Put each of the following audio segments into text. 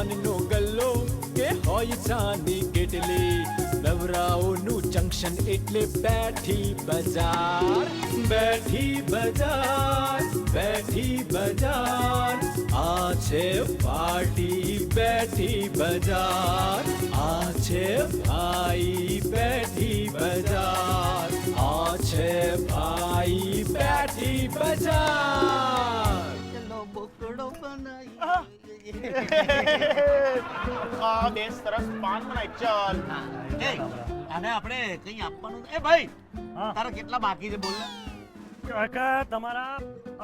પાનનો ગલ્લો કે હોય ચાંદી કેટલી? નવરાઓનું જંક્શન એટલે બેઠી બજાર બેઠી બજાર બેઠી બજાર. આ છે પાર્ટી, બેઠી બજાર. આ છે ભાઈ, બેઠી બજાર. આ છે ભાઈ, બેઠી બજાર. આ દેશ સરસ પાન બનાય. ચાલ. એ આપણે કઈ આપવાનું? એ ભાઈ તારા કેટલા બાકી છે બોલ કાકા તમારા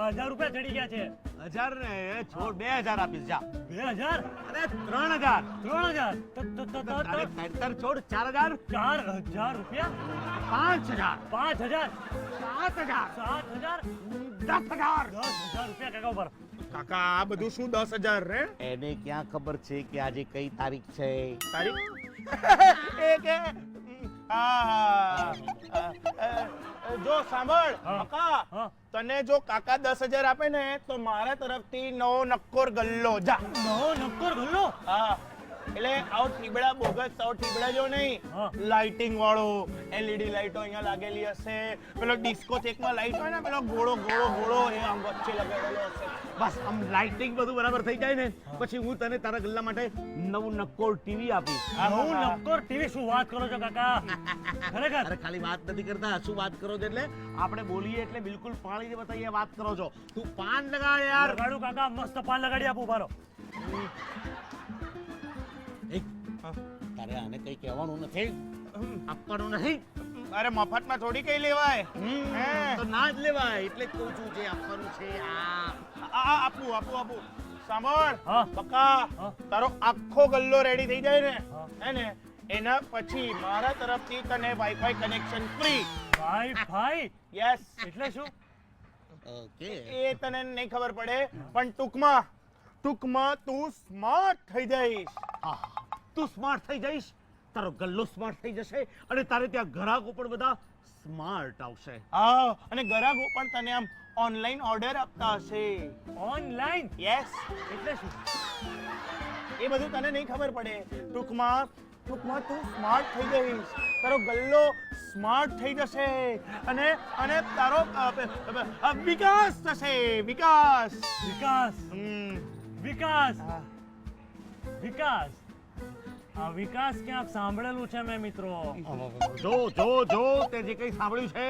હજાર રૂપિયા ચડી ગયા છે. હજાર ને છોડ બે હજાર આપીશ જા. બે હજાર? અરે ત્રણ હજાર. ત્રણ હજાર? તો- તો- તો- તો- તારે તો છોડ ચાર હજાર? ચાર હજાર રૂપિયા? પાંચ હજાર. પાંચ હજાર? સાત હજાર. સાત હજાર? દસ હજાર. દસ હજાર રૂપિયા કાકા ઉપર. કાકા આ બધું શું દસ હજાર રે? એને ક્યાં ખબર છે કે આજે કઈ તારીખ છે? તારીખ? એ કે હા જો સાંભળ કાકા તને જો કાકા દસ હજાર આપે ને તો મારા તરફથી નવો નક્કોર ગલ્લો જા. નવો નક્કોર ગલ્લો? હા. એટલે આવો ઠીબડા બોગસ આવો ઠીબડા જો નહીં લાઇટિંગ વાળો એલઈડી લાઇટો અહીંયા લાગેલી હશે. પેલો ડિસ્કો ચેકમાં લાઇટ હોય ને પેલો ગોળો ગોળો ગોળો એ આમ વચ્ચે લગાવેલો હશે. બસ આમ લાઇટિંગ બધું બરાબર થઈ જાય ને પછી હું તને તારા ગલ્લા માટે નવું નક્કોર ટીવી આપીશ. નવું નક્કોર ટીવી શું વાત કરો છો કાકા? ખરેખર? અરે ખાલી વાત નથી કરતા શું વાત કરો છો એટલે આપણે બોલીએ એટલે બિલકુલ પાણી બતાવીએ વાત કરો છો. તું પાન લગાડ યાર. લગાડું કાકા મસ્ત પાન લગાડી આપું એક, તારે આને કઈ કહેવાનું નથી? આપવાનું નહીં? અરે મફતમાં થોડી કઈ લેવાય? તો ના જ લેવાય. એટલે જ કહું છું જે આપવાનું છે આ. આ આપું આપું આપું. સાંભળ. બકા તારો આખો ગલ્લો રેડી થઈ જાય ને? હે. ને? એના પછી મારા તરફથી તને wifi connection free wifi yes એટલે શું? ઓકે એ તને નહીં ખબર પડે પણ ટૂંકમાં ટૂંકમાં તું સ્માર્ટ થઈ જઈશ. હા. તું સ્માર્ટ થઈ જઈશ. તારો ગલ્લો સ્માર્ટ થઈ જશે અને તારે ત્યાં ગ્રાહકો પણ બધા સ્માર્ટ આવશે. હા અને ગ્રાહકો પણ તને આમ ઓનલાઈન ઓર્ડર આપતા હશે. ઓનલાઈન યસ એટલે શું? એ બધું તને નહીં ખબર પડે. ટૂંકમાં ટૂંકમાં તું સ્માર્ટ થઈ જઈશ. તારો ગલ્લો સ્માર્ટ થઈ જશે. અને અને તારો વિકાસ થશે. વિકાસ. વિકાસ. વિકાસ. વિકાસ. આ વિકાસ ક્યાંક સાંભળેલું છે મેં મિત્રો જો જો જો તે જે કંઈ સાંભળ્યું છે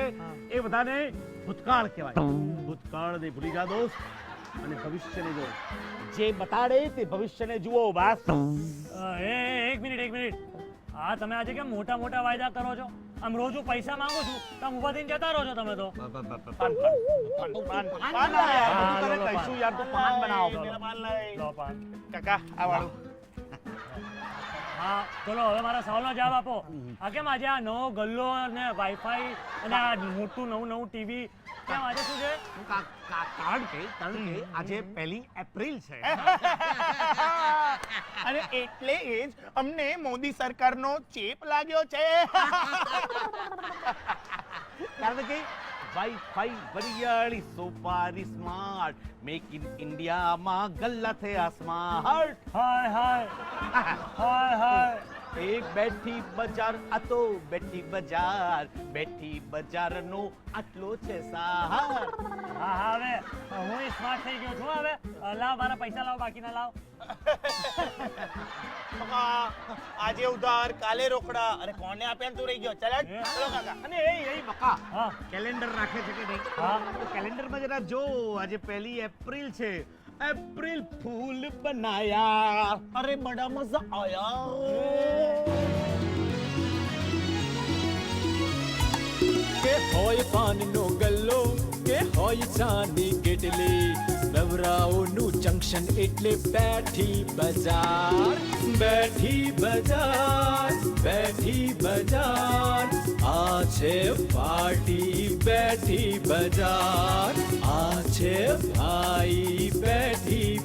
એ બધાને ભૂતકાળ કહેવાય ભૂતકાળને ભૂલી જા દોસ્ત અને ભવિષ્યને જો જે બતાડે તે ભવિષ્યને જુઓ બસ એ એક મિનિટ એક મિનિટ હા તમે આજે કેમ મોટા મોટા વાયદા કરો છો આમ રોજ હું પૈસા માંગુ છું તો ઊભા થઈને જતા રહો છો તમે તો પાન પાન પાન કહીશું યાર તું પાન બનાવ પાન લાય. લો પાન કાકા આ વાળું હા ચલો હવે મારા સવાલનો જવાબ આપો. આ કેમ આજે આ નવો ગલ્લો ને વાઈફાઈ અને આ મોટું નવું નવું ટીવી કેમ આજે શું છે? કારણ કે કારણ કે આજે પહેલી એપ્રિલ છે. અને એટલે જ અમને મોદી સરકારનો ચેપ લાગ્યો છે. કારણ કે વાઈફાઈ વરિયાળી સોપારી સ્માર્ટ મેક ઇન ઇન્ડિયામાં ગલ્લા થયા સ્માર્ટ હાય હાય. હાય હાય. એક બેઠી બજાર આ તો બેઠી બજાર બેઠી બજારનો આટલો છે સહાર. હા હા હવે હું સ્માર્ટ થઈ ગયો છું હવે. લાવ મારા પૈસા લાવ બાકીના લાવ. કાકા, આજે ઉધાર કાલે રોકડા. અરે કોને આપ્યા તું રહી ગયો? ચાલ હટ. એ. ચલો કાકા. અને એ એ બકા હા. કેલેન્ડર રાખે છે કે નહીં? હા. તો કેલેન્ડરમાં જરા જો આજે પહેલી એપ્રિલ છે. એપ્રિલ ફૂલ બનાયા અરે બડા મજા આયા કે હોય પાનનો ગલ્લો કે હોય ચાની કેટલી નવરાઓનું જંક્શન એટલે બેઠી બજાર બેઠી બજાર બેઠી બજાર આ છે પાર્ટી બેઠી બજાર આ છે ભાઈ બેઠી